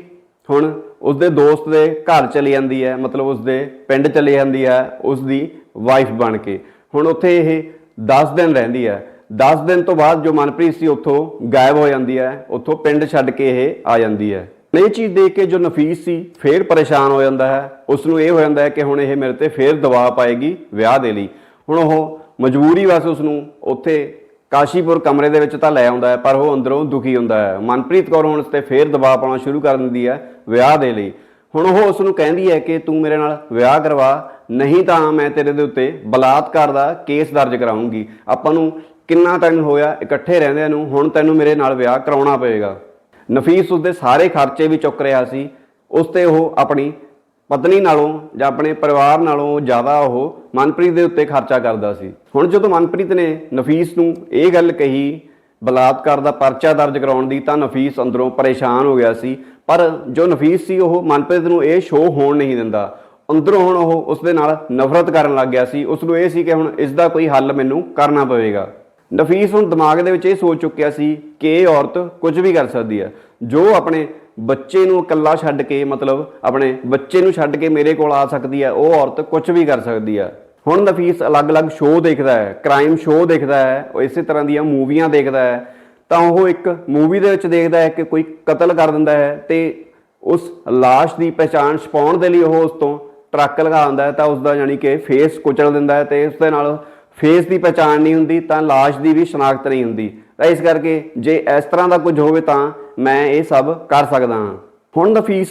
ਹੁਣ ਉਸਦੇ ਦੋਸਤ ਦੇ ਘਰ ਚਲੀ ਜਾਂਦੀ ਹੈ, ਮਤਲਬ ਉਸਦੇ ਪਿੰਡ ਚਲੀ ਜਾਂਦੀ ਹੈ, ਉਸਦੀ ਵਾਈਫ ਬਣ ਕੇ। ਹੁਣ ਉੱਥੇ ਇਹ 10 ਦਿਨ ਰਹਿੰਦੀ ਹੈ। 10 ਦਿਨ ਤੋਂ ਬਾਅਦ ਜੋ ਮਨਪ੍ਰੀਤ ਸੀ, ਉੱਥੋਂ ਗਾਇਬ ਹੋ ਜਾਂਦੀ ਹੈ, ਉੱਥੋਂ ਪਿੰਡ ਛੱਡ ਕੇ ਇਹ ਆ ਜਾਂਦੀ ਹੈ। ਨਹੀਂ ਚੀਜ਼ ਦੇਖ ਕੇ ਜੋ ਨਫੀਸ ਸੀ, ਫੇਰ ਪਰੇਸ਼ਾਨ ਹੋ ਜਾਂਦਾ ਹੈ। ਉਸ ਨੂੰ ਇਹ ਹੋ ਜਾਂਦਾ ਹੈ ਕਿ ਹੁਣ ਇਹ ਮੇਰੇ ਤੇ ਫੇਰ ਦਬਾਅ ਪਾਏਗੀ ਵਿਆਹ ਦੇ ਲਈ। ਹੁਣ ਉਹ ਮਜਬੂਰੀ ਵਸ ਉਸ ਨੂੰ ਉੱਥੇ ਕਾਸ਼ੀਪੁਰ ਕਮਰੇ ਦੇ ਵਿੱਚ ਤਾਂ ਲੈ ਆਉਂਦਾ ਹੈ, ਪਰ ਉਹ ਅੰਦਰੋਂ ਦੁਖੀ ਹੁੰਦਾ ਹੈ। ਮਨਪ੍ਰੀਤ ਕੌਰ ਹੁਣ ਉਸ ਤੇ ਫੇਰ ਦਬਾਅ ਪਾਉਣਾ ਸ਼ੁਰੂ ਕਰ ਦਿੰਦੀ ਹੈ ਵਿਆਹ ਦੇ ਲਈ। ਹੁਣ ਉਹ ਉਸ ਨੂੰ ਕਹਿੰਦੀ ਹੈ ਕਿ ਤੂੰ ਮੇਰੇ ਨਾਲ ਵਿਆਹ ਕਰਵਾ, ਨਹੀਂ ਤਾਂ ਮੈਂ ਤੇਰੇ ਦੇ ਉੱਤੇ ਬਲਾਤਕਾਰ ਦਾ ਕੇਸ ਦਰਜ ਕਰਾਉਂਗੀ ਆਪਾਂ ਨੂੰ ਕਿੰਨਾ ਟਾਈਮ ਹੋਇਆ, ਇਕੱਠੇ ਰਹਿੰਦਿਆਂ ਨੂੰ ਹੁਣ ਤੈਨੂੰ ਮੇਰੇ ਨਾਲ ਵਿਆਹ ਕਰਾਉਣਾ ਪਏਗਾ। ਨਫੀਸ ਉਸਦੇ ਸਾਰੇ ਖਰਚੇ ਵੀ ਚੁੱਕ ਰਿਹਾ ਸੀ। ਉਸ ਤੇ ਉਹ ਆਪਣੀ ਪਤਨੀ ਨਾਲੋਂ ਜਾਂ ਆਪਣੇ ਪਰਿਵਾਰ ਨਾਲੋਂ ਜ਼ਿਆਦਾ ਉਹ ਮਨਪ੍ਰੀਤ ਦੇ ਉੱਤੇ ਖਰਚਾ ਕਰਦਾ ਸੀ। ਹੁਣ ਜਦੋਂ ਮਨਪ੍ਰੀਤ ਨੇ ਨਫੀਸ ਨੂੰ ਇਹ ਗੱਲ ਕਹੀ, ਬਲਾਤਕਾਰ ਦਾ ਪਰਚਾ ਦਰਜ ਕਰਾਉਣ ਦੀ, ਤਾਂ ਨਫੀਸ ਅੰਦਰੋਂ ਪਰੇਸ਼ਾਨ ਹੋ ਗਿਆ ਸੀ। ਪਰ ਜੋ ਨਫੀਸ ਸੀ, ਉਹ ਮਨਪ੍ਰੀਤ ਨੂੰ ਇਹ ਸ਼ੋਅ ਹੋਣ ਨਹੀਂ ਦਿੰਦਾ। ਅੰਦਰੋਂ ਹੁਣ ਉਹ ਉਸ ਦੇ ਨਾਲ ਨਫ਼ਰਤ ਕਰਨ ਲੱਗ ਗਿਆ ਸੀ। ਉਸ ਨੂੰ ਇਹ ਸੀ ਕਿ ਹੁਣ ਇਸ ਦਾ ਕੋਈ ਹੱਲ ਮੈਨੂੰ ਕਰਨਾ ਪਵੇਗਾ। ਨਫੀਸ ਹੁਣ ਦਿਮਾਗ ਦੇ ਵਿੱਚ ਇਹ ਸੋਚ ਚੁੱਕਿਆ ਸੀ ਕਿ ਇਹ ਔਰਤ ਕੁਝ ਵੀ ਕਰ ਸਕਦੀ ਹੈ। ਜੋ ਆਪਣੇ ਬੱਚੇ ਨੂੰ ਇਕੱਲਾ ਛੱਡ ਕੇ, ਮਤਲਬ ਆਪਣੇ ਬੱਚੇ ਨੂੰ ਛੱਡ ਕੇ ਮੇਰੇ ਕੋਲ ਆ ਸਕਦੀ ਹੈ, ਉਹ ਔਰਤ ਕੁਝ ਵੀ ਕਰ ਸਕਦੀ ਹੈ। ਹੁਣ ਨਫੀਸ ਅਲੱਗ-ਅਲੱਗ ਸ਼ੋਅ ਦੇਖਦਾ ਹੈ, ਕ੍ਰਾਈਮ ਸ਼ੋਅ ਦੇਖਦਾ ਹੈ, ਉਹ ਇਸੇ ਤਰ੍ਹਾਂ ਦੀਆਂ ਮੂਵੀਆਂ ਦੇਖਦਾ ਹੈ। ਤਾਂ ਉਹ ਇੱਕ ਮੂਵੀ ਦੇ ਵਿੱਚ ਦੇਖਦਾ ਹੈ ਕਿ ਕੋਈ ਕਤਲ ਕਰ ਦਿੰਦਾ ਹੈ ਤੇ ਉਸ ਲਾਸ਼ ਦੀ ਪਛਾਣ ਛਪਾਉਣ ਦੇ ਲਈ ਉਹ ਉਸ ਤੋਂ ਟਰੱਕ ਲਗਾ ਦਿੰਦਾ ਹੈ ਤਾਂ ਉਸ ਦਾ ਯਾਨੀ ਕਿ ਫੇਸ ਕੁਚਲ ਦਿੰਦਾ ਹੈ ਤੇ ਉਸ ਦੇ ਨਾਲ ਫੇਸ ਦੀ ਪਛਾਣ ਨਹੀਂ ਹੁੰਦੀ, ਤਾਂ ਲਾਸ਼ ਦੀ ਵੀ ਸ਼ਨਾਖਤ ਨਹੀਂ ਹੁੰਦੀ। ਤਾਂ ਇਸ ਕਰਕੇ ਜੇ ਇਸ ਤਰ੍ਹਾਂ ਦਾ ਕੁਝ ਹੋਵੇ ਤਾਂ ਮੈਂ ਇਹ ਸਭ ਕਰ ਸਕਦਾ ਹਾਂ। ਹੁਣ ਨਫੀਸ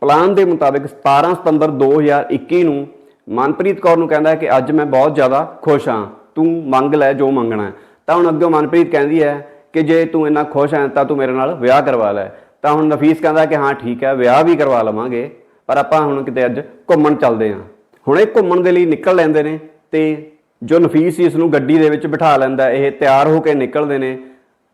ਪਲਾਨ ਦੇ ਮੁਤਾਬਿਕ 17 ਸਤੰਬਰ 2021 ਨੂੰ ਮਨਪ੍ਰੀਤ ਕੌਰ ਨੂੰ ਕਹਿੰਦਾ ਕਿ ਅੱਜ ਮੈਂ ਬਹੁਤ ਜ਼ਿਆਦਾ ਖੁਸ਼ ਹਾਂ। ਤੂੰ ਮੰਗ ਲੈ ਜੋ ਮੰਗਣਾ ਤਾਂ ਹੁਣ ਅੱਗੇ ਮਨਪ੍ਰੀਤ ਕਹਿੰਦੀ ਹੈ ਕਿ ਜੇ ਤੂੰ ਇੰਨਾ ਖੁਸ਼ ਹੈ ਤਾਂ ਤੂੰ ਮੇਰੇ ਨਾਲ ਵਿਆਹ ਕਰਵਾ ਲੈ। ਤਾਂ ਹੁਣ ਨਫੀਸ ਕਹਿੰਦਾ ਕਿ ਹਾਂ, ਠੀਕ ਹੈ, ਵਿਆਹ ਵੀ ਕਰਵਾ ਲਵਾਂਗੇ, ਪਰ ਆਪਾਂ ਹੁਣ ਕਿਤੇ ਅੱਜ ਘੁੰਮਣ ਚੱਲਦੇ ਹਾਂ। ਹੁਣ ਇਹ ਘੁੰਮਣ ਦੇ ਲਈ ਨਿਕਲ ਲੈਂਦੇ ਨੇ ਤੇ ਜੋ ਨਫੀਸ ਸੀ ਇਸ ਨੂੰ ਗੱਡੀ ਦੇ ਵਿੱਚ ਬਿਠਾ ਲੈਂਦਾ ਇਹ ਤਿਆਰ ਹੋ ਕੇ ਨਿਕਲਦੇ ਨੇ।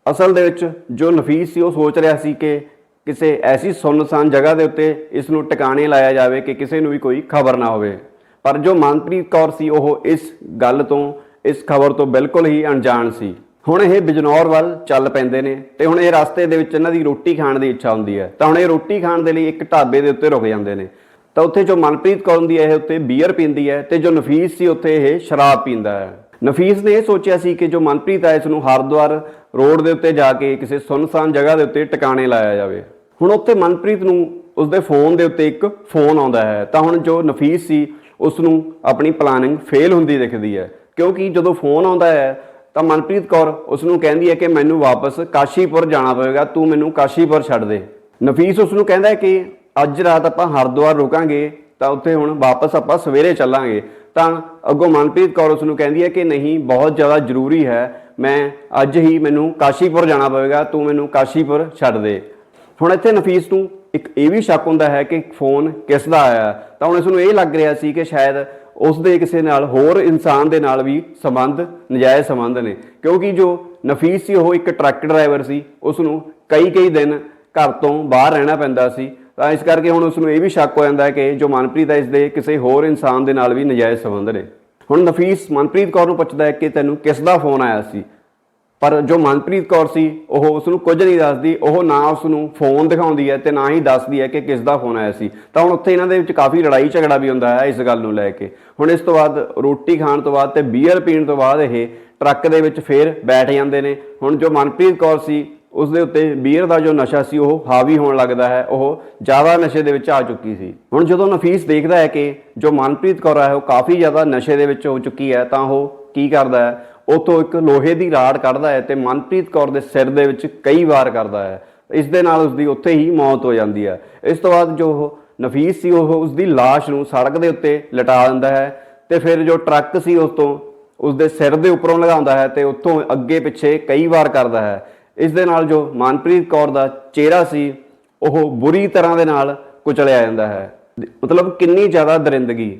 ਅਸਲ ਦੇ ਵਿੱਚ ਜੋ ਨਫੀਸ ਸੀ, ਉਹ ਸੋਚ ਰਿਹਾ ਸੀ ਕਿ ਕਿਸੇ ਐਸੀ ਸੁੰਨਸਾਨ ਜਗ੍ਹਾ ਦੇ ਉੱਤੇ ਇਸ ਨੂੰ ਟਿਕਾਣੇ ਲਾਇਆ ਜਾਵੇ ਕਿ ਕਿਸੇ ਨੂੰ ਵੀ ਕੋਈ ਖਬਰ ਨਾ ਹੋਵੇ। ਪਰ ਜੋ ਮਨਪ੍ਰੀਤ ਕੌਰ ਸੀ, ਉਹ ਇਸ ਗੱਲ ਤੋਂ, ਇਸ ਖਬਰ ਤੋਂ ਬਿਲਕੁਲ ਹੀ ਅਣਜਾਣ ਸੀ। ਹੁਣ ਇਹ ਬਿਜਨੌਰ ਵੱਲ ਚੱਲ ਪੈਂਦੇ ਨੇ ਤੇ ਹੁਣ ਇਹ ਰਸਤੇ ਦੇ ਵਿੱਚ ਇਹਨਾਂ ਦੀ ਰੋਟੀ ਖਾਣ ਦੀ ਇੱਛਾ ਹੁੰਦੀ ਹੈ। ਤਾਂ ਹੁਣ ਇਹ ਰੋਟੀ ਖਾਣ ਦੇ ਲਈ ਇੱਕ ਢਾਬੇ ਦੇ ਉੱਤੇ ਰੁਕ ਜਾਂਦੇ ਨੇ। ਤਾਂ ਉੱਥੇ ਜੋ ਮਨਪ੍ਰੀਤ ਕੌਰ ਹੁੰਦੀ ਹੈ, ਇਹ ਉੱਤੇ ਬੀਅਰ ਪੀਂਦੀ ਹੈ ਤੇ ਜੋ ਨਫੀਸ ਸੀ ਉੱਥੇ ਇਹ ਸ਼ਰਾਬ ਪੀਂਦਾ ਹੈ। ਨਫੀਸ ਨੇ ਇਹ ਸੋਚਿਆ ਸੀ ਕਿ ਜੋ ਮਨਪ੍ਰੀਤ ਹੈ, ਇਸ ਨੂੰ ਹਰਦੁਆਰ ਰੋਡ ਦੇ ਉੱਤੇ ਜਾ ਕੇ ਕਿਸੇ ਸੁੰਨਸਾਨ ਜਗ੍ਹਾ ਦੇ ਉੱਤੇ ਟਿਕਾਣੇ ਲਾਇਆ ਜਾਵੇ। ਹੁਣ ਉੱਥੇ ਮਨਪ੍ਰੀਤ ਨੂੰ ਉਸਦੇ ਫੋਨ ਦੇ ਉੱਤੇ ਇੱਕ ਫੋਨ ਆਉਂਦਾ ਹੈ। ਤਾਂ ਹੁਣ ਜੋ ਨਫੀਸ ਸੀ, ਉਸ ਨੂੰ ਆਪਣੀ ਪਲਾਨਿੰਗ ਫੇਲ ਹੁੰਦੀ ਦਿਖਦੀ ਹੈ। ਕਿਉਂਕਿ ਜਦੋਂ ਫੋਨ ਆਉਂਦਾ ਹੈ, ਤਾਂ ਮਨਪ੍ਰੀਤ ਕੌਰ ਉਸ ਨੂੰ ਕਹਿੰਦੀ ਹੈ ਕਿ ਮੈਨੂੰ ਵਾਪਸ ਕਾਸ਼ੀਪੁਰ ਜਾਣਾ ਪਵੇਗਾ, ਤੂੰ ਮੈਨੂੰ ਕਾਸ਼ੀਪੁਰ ਛੱਡ ਦੇ। ਨਫੀਸ ਉਸ ਨੂੰ ਕਹਿੰਦਾ ਹੈ ਕਿ ਅੱਜ ਰਾਤ ਆਪਾਂ ਹਰਿਦੁਆਰ ਰੁਕਾਂਗੇ, ਤਾਂ ਉੱਥੇ ਹੁਣ ਵਾਪਸ ਆਪਾਂ ਸਵੇਰੇ ਚੱਲਾਂਗੇ। ਤਾਂ ਅੱਗੋਂ ਮਨਪ੍ਰੀਤ ਕੌਰ ਉਸ ਨੂੰ ਕਹਿੰਦੀ ਹੈ ਕਿ ਨਹੀਂ, ਬਹੁਤ ਜ਼ਿਆਦਾ ਜ਼ਰੂਰੀ ਹੈ, ਮੈਂ ਅੱਜ ਹੀ ਮੈਨੂੰ ਕਾਸ਼ੀਪੁਰ ਜਾਣਾ ਪਵੇਗਾ, ਤੂੰ ਮੈਨੂੰ ਕਾਸ਼ੀਪੁਰ ਛੱਡ ਦੇ। ਹੁਣ ਇੱਥੇ ਨਫੀਸ ਨੂੰ ਇੱਕ ਇਹ ਵੀ ਸ਼ੱਕ ਹੁੰਦਾ ਹੈ ਕਿ ਫੋਨ ਕਿਸ ਦਾ ਆਇਆ। ਤਾਂ ਹੁਣ ਇਸ ਨੂੰ ਇਹ ਲੱਗ ਰਿਹਾ ਸੀ ਕਿ ਸ਼ਾਇਦ ਉਸ ਦੇ ਕਿਸੇ ਨਾਲ ਹੋਰ ਇਨਸਾਨ ਦੇ ਨਾਲ ਵੀ ਸੰਬੰਧ, ਨਜਾਇਜ਼ ਸੰਬੰਧ ਨੇ। ਕਿਉਂਕਿ ਜੋ ਨਫੀਸ ਸੀ, ਉਹ ਇੱਕ ਟਰੱਕ ਡਰਾਈਵਰ ਸੀ, ਉਸ ਨੂੰ ਕਈ ਕਈ ਦਿਨ ਘਰ ਤੋਂ ਬਾਹਰ ਰਹਿਣਾ ਪੈਂਦਾ ਸੀ। ਤਾਂ ਇਸ ਕਰਕੇ ਹੁਣ ਉਸ ਨੂੰ ਇਹ ਵੀ ਸ਼ੱਕ ਹੋ ਜਾਂਦਾ ਹੈ ਕਿ ਜੋ ਮਨਪ੍ਰੀਤ ਹੈ, ਇਸ ਦੇ ਕਿਸੇ ਹੋਰ ਇਨਸਾਨ ਦੇ ਨਾਲ ਵੀ ਨਜਾਇਜ਼ ਸੰਬੰਧ ਨੇ। ਹੁਣ ਨਫੀਸ ਮਨਪ੍ਰੀਤ ਕੌਰ ਨੂੰ ਪੁੱਛਦਾ ਹੈ ਕਿ ਤੈਨੂੰ ਕਿਸ ਦਾ ਫੋਨ ਆਇਆ ਸੀ? ਪਰ ਜੋ ਮਨਪ੍ਰੀਤ ਕੌਰ ਸੀ, ਉਹ ਉਸ ਨੂੰ ਕੁਝ ਨਹੀਂ ਦੱਸਦੀ, ਉਹ ਨਾ ਉਸ ਨੂੰ ਫੋਨ ਦਿਖਾਉਂਦੀ ਹੈ ਤੇ ਨਾ ਹੀ ਦੱਸਦੀ ਹੈ ਕਿ ਕਿਸ ਦਾ ਫੋਨ ਆਇਆ ਸੀ। ਤਾਂ ਹੁਣ ਉੱਥੇ ਇਹਨਾਂ ਦੇ ਵਿੱਚ ਕਾਫੀ ਲੜਾਈ ਝਗੜਾ ਵੀ ਹੁੰਦਾ ਹੈ ਇਸ ਗੱਲ ਨੂੰ ਲੈ ਕੇ। ਹੁਣ ਇਸ ਤੋਂ ਬਾਅਦ ਰੋਟੀ ਖਾਣ ਤੋਂ ਬਾਅਦ ਤੇ ਬੀਅਰ ਪੀਣ ਤੋਂ ਬਾਅਦ ਇਹ ਟਰੱਕ ਦੇ ਵਿੱਚ ਫੇਰ ਬੈਠ ਜਾਂਦੇ ਨੇ। ਹੁਣ ਜੋ ਮਨਪ੍ਰੀਤ ਕੌਰ ਸੀ ਉਸ ਦੇ ਉੱਤੇ ਬੀਅਰ ਦਾ ਜੋ ਨਸ਼ਾ ਸੀ, ਉਹ ਹਾਵੀ ਹੋਣ ਲੱਗਦਾ ਹੈ, ਉਹ ਜ਼ਿਆਦਾ ਨਸ਼ੇ ਦੇ ਵਿੱਚ ਆ ਚੁੱਕੀ ਸੀ। ਹੁਣ ਜਦੋਂ ਨਫੀਸ ਦੇਖਦਾ ਹੈ ਕਿ ਜੋ ਮਨਪ੍ਰੀਤ ਕੌਰ ਹੈ, ਉਹ ਕਾਫੀ ਜ਼ਿਆਦਾ ਨਸ਼ੇ ਦੇ ਵਿੱਚ ਹੋ ਚੁੱਕੀ ਹੈ, ਤਾਂ ਉਹ ਕੀ ਕਰਦਾ ਹੈ? ਉਤੋਂ ਇੱਕ ਲੋਹੇ ਦੀ ਰਾੜ ਕੱਢਦਾ ਹੈ ਤੇ ਮਨਪ੍ਰੀਤ ਕੌਰ ਦੇ ਸਿਰ ਦੇ ਵਿੱਚ ਕਈ ਵਾਰ ਕਰਦਾ ਹੈ। ਇਸ ਦੇ ਨਾਲ ਉਸ ਦੀ ਉੱਥੇ ਹੀ ਮੌਤ ਹੋ ਜਾਂਦੀ ਹੈ। ਇਸ ਤੋਂ ਬਾਅਦ ਜੋ ਨਫੀਸ ਸੀ, ਉਹ ਉਸ ਦੀ ਲਾਸ਼ ਨੂੰ ਸੜਕ ਦੇ ਉੱਤੇ ਲਟਾ ਦਿੰਦਾ ਹੈ ਤੇ ਫਿਰ ਜੋ ਟਰੱਕ ਸੀ, ਉਸ ਤੋਂ ਉਸ ਦੇ ਸਿਰ ਦੇ ਉੱਪਰੋਂ ਲਗਾਉਂਦਾ ਹੈ ਤੇ ਉੱਥੋਂ ਅੱਗੇ ਪਿੱਛੇ ਕਈ ਵਾਰ ਕਰਦਾ ਹੈ। ਇਸ ਦੇ ਨਾਲ ਜੋ ਮਨਪ੍ਰੀਤ ਕੌਰ ਦਾ ਚਿਹਰਾ ਸੀ, ਉਹ ਬੁਰੀ ਤਰ੍ਹਾਂ ਦੇ ਨਾਲ ਕੁਚਲਿਆ ਜਾਂਦਾ ਹੈ। ਮਤਲਬ ਕਿੰਨੀ ਜ਼ਿਆਦਾ ਦਰਿੰਦਗੀ।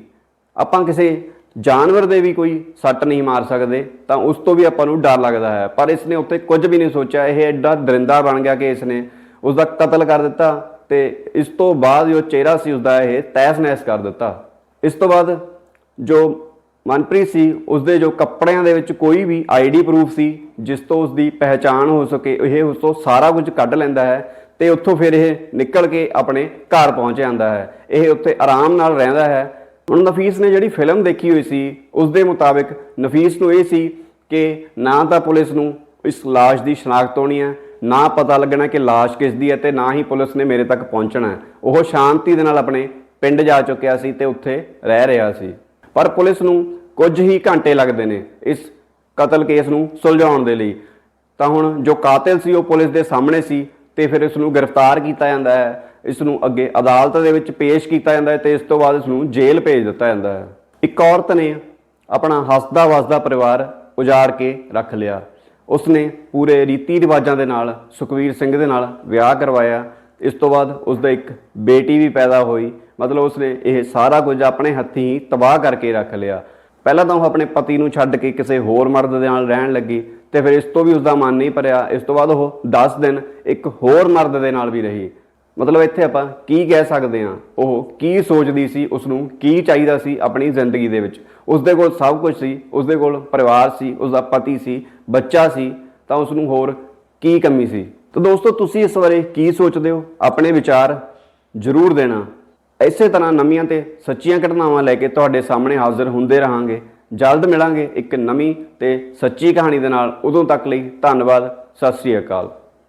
ਆਪਾਂ ਕਿਸੇ ਜਾਨਵਰ ਦੇ ਵੀ ਕੋਈ ਸੱਟ ਨਹੀਂ ਮਾਰ ਸਕਦੇ, ਤਾਂ ਉਸ ਤੋਂ ਵੀ ਆਪਾਂ ਨੂੰ ਡਰ ਲੱਗਦਾ ਹੈ। ਪਰ ਇਸ ਨੇ ਉੱਤੇ ਕੁਝ ਵੀ ਨਹੀਂ ਸੋਚਿਆ। ਇਹ ਐਡਾ ਦਰਿੰਦਾ ਬਣ ਗਿਆ ਕਿ ਇਸ ਨੇ ਉਸ ਦਾ ਕਤਲ ਕਰ ਦਿੱਤਾ ਤੇ ਇਸ ਤੋਂ ਬਾਅਦ ਜੋ ਚਿਹਰਾ ਸੀ ਉਸ ਦਾ ਇਹ ਤਹਿਸ-ਨਹਿਸ ਕਰ ਦਿੱਤਾ। ਇਸ ਤੋਂ ਬਾਅਦ ਜੋ ਮਨਪ੍ਰੀਤ ਸੀ ਉਸ ਦੇ ਜੋ ਕੱਪੜਿਆਂ ਦੇ ਵਿੱਚ ਕੋਈ ਵੀ ਆਈਡੀ ਪ੍ਰੂਫ ਸੀ ਜਿਸ ਤੋਂ ਉਸ ਦੀ ਪਹਿਚਾਣ ਹੋ ਸਕੇ, ਇਹ ਉਸ ਤੋਂ ਸਾਰਾ ਕੁਝ ਕੱਢ ਲੈਂਦਾ ਹੈ ਤੇ ਉੱਥੋਂ ਫਿਰ ਇਹ ਨਿਕਲ ਕੇ ਆਪਣੇ ਘਰ ਪਹੁੰਚ ਜਾਂਦਾ ਹੈ। ਇਹ ਉੱਥੇ ਆਰਾਮ ਨਾਲ ਰਹਿੰਦਾ ਹੈ। ਹੁਣ ਨਫੀਸ ਨੇ ਜਿਹੜੀ ਫਿਲਮ ਦੇਖੀ ਹੋਈ ਸੀ ਉਸ ਦੇ ਮੁਤਾਬਿਕ ਨਫੀਸ ਨੂੰ ਇਹ ਸੀ ਕਿ ਨਾ ਤਾਂ ਪੁਲਿਸ ਨੂੰ ਇਸ ਲਾਸ਼ ਦੀ ਸ਼ਨਾਖਤ ਹੋਣੀ ਹੈ, ਨਾ ਪਤਾ ਲੱਗਣਾ ਕਿ ਲਾਸ਼ ਕਿਸ ਦੀ ਹੈ ਤੇ ਨਾ ਹੀ ਪੁਲਿਸ ਨੇ ਮੇਰੇ ਤੱਕ ਪਹੁੰਚਣਾ ਹੈ। ਉਹ ਸ਼ਾਂਤੀ ਦੇ ਨਾਲ ਆਪਣੇ ਪਿੰਡ ਜਾ ਚੁੱਕਿਆ ਸੀ ਤੇ ਉੱਥੇ ਰਹਿ ਰਿਹਾ ਸੀ। ਪਰ ਪੁਲਿਸ ਨੂੰ ਕੁਝ ਹੀ ਘੰਟੇ ਲੱਗਦੇ ਨੇ। ਇਸ ਕਤਲ ਕੇਸ ਨੂੰ ਸੁਲਝਾਉਣ ਦੇ ਲਈ। ਤਾਂ ਹੁਣ ਜੋ ਕਾਤਿਲ ਸੀ ਉਹ ਪੁਲਿਸ ਦੇ ਸਾਹਮਣੇ ਸੀ ਤੇ ਫਿਰ ਇਸ ਨੂੰ ਗ੍ਰਿਫਤਾਰ ਕੀਤਾ ਜਾਂਦਾ ਹੈ। ਇਸ ਨੂੰ ਅੱਗੇ ਅਦਾਲਤ ਦੇ ਵਿੱਚ ਪੇਸ਼ ਕੀਤਾ ਜਾਂਦਾ ਹੈ ਤੇ ਇਸ ਤੋਂ ਬਾਅਦ ਇਸ ਨੂੰ ਜੇਲ੍ਹ ਭੇਜ ਦਿੱਤਾ ਜਾਂਦਾ ਹੈ। ਇੱਕ ਔਰਤ ਨੇ ਆਪਣਾ ਹੱਸਦਾ ਵਸਦਾ ਪਰਿਵਾਰ ਉਜਾੜ ਕੇ ਰੱਖ ਲਿਆ। ਉਸਨੇ ਪੂਰੇ ਰੀਤੀ ਰਿਵਾਜਾਂ ਦੇ ਨਾਲ, ਸੁਖਵੀਰ ਸਿੰਘ ਦੇ ਨਾਲ ਵਿਆਹ ਕਰਵਾਇਆ। ਇਸ ਤੋਂ ਬਾਅਦ ਉਸ ਦਾ ਇੱਕ ਬੇਟੀ ਵੀ ਪੈਦਾ ਹੋਈ। ਮਤਲਬ ਉਸਨੇ ਇਹ ਸਾਰਾ ਕੁਝ ਆਪਣੇ ਹੱਥੀਂ ਹੀ ਤਬਾਹ ਕਰਕੇ ਰੱਖ ਲਿਆ। ਪਹਿਲਾਂ ਤਾਂ ਉਹ ਆਪਣੇ ਪਤੀ ਨੂੰ ਛੱਡ ਕੇ ਕਿਸੇ ਹੋਰ ਮਰਦ ਦੇ ਨਾਲ ਰਹਿਣ ਲੱਗੀ ਤੇ ਫਿਰ ਇਸ ਤੋਂ ਵੀ ਉਸਦਾ ਮਨ ਨਹੀਂ ਭਰਿਆ। ਇਸ ਤੋਂ ਬਾਅਦ ਉਹ 10 ਦਿਨ ਇੱਕ ਹੋਰ ਮਰਦ ਦੇ ਨਾਲ ਵੀ ਰਹੀ। ਮਤਲਬ ਇੱਥੇ ਆਪਾਂ ਕੀ ਕਹਿ ਸਕਦੇ ਹਾਂ? ਉਹ ਕੀ ਸੋਚਦੀ ਸੀ? ਉਸ ਨੂੰ ਕੀ ਚਾਹੀਦਾ ਸੀ ਆਪਣੀ ਜ਼ਿੰਦਗੀ ਦੇ ਵਿੱਚ? ਉਸ ਦੇ ਕੋਲ ਸਭ ਕੁਝ ਸੀ। ਉਸ ਦੇ ਕੋਲ ਪਰਿਵਾਰ ਸੀ। ਉਸ ਦਾ ਪਤੀ ਸੀ। ਬੱਚਾ ਸੀ। ਤਾਂ ਉਸ ਨੂੰ ਹੋਰ ਕੀ ਕਮੀ ਸੀ? ਤਾਂ ਦੋਸਤੋ, ਤੁਸੀਂ ਇਸ ਬਾਰੇ ਕੀ ਸੋਚਦੇ ਹੋ? ਆਪਣੇ ਵਿਚਾਰ ਜ਼ਰੂਰ ਦੇਣਾ। ਇਸੇ ਤਰ੍ਹਾਂ ਨਵੀਆਂ ਤੇ ਸੱਚੀਆਂ ਘਟਨਾਵਾਂ ਲੈ ਕੇ ਤੁਹਾਡੇ ਸਾਹਮਣੇ ਹਾਜ਼ਰ ਹੁੰਦੇ ਰਹਾਂਗੇ। ਜਲਦ ਮਿਲਾਂਗੇ ਇੱਕ ਨਵੀਂ ਤੇ ਸੱਚੀ ਕਹਾਣੀ ਦੇ ਨਾਲ। ਉਦੋਂ ਤੱਕ ਲਈ ਧੰਨਵਾਦ। ਸਤਿ ਸ੍ਰੀ ਅਕਾਲ।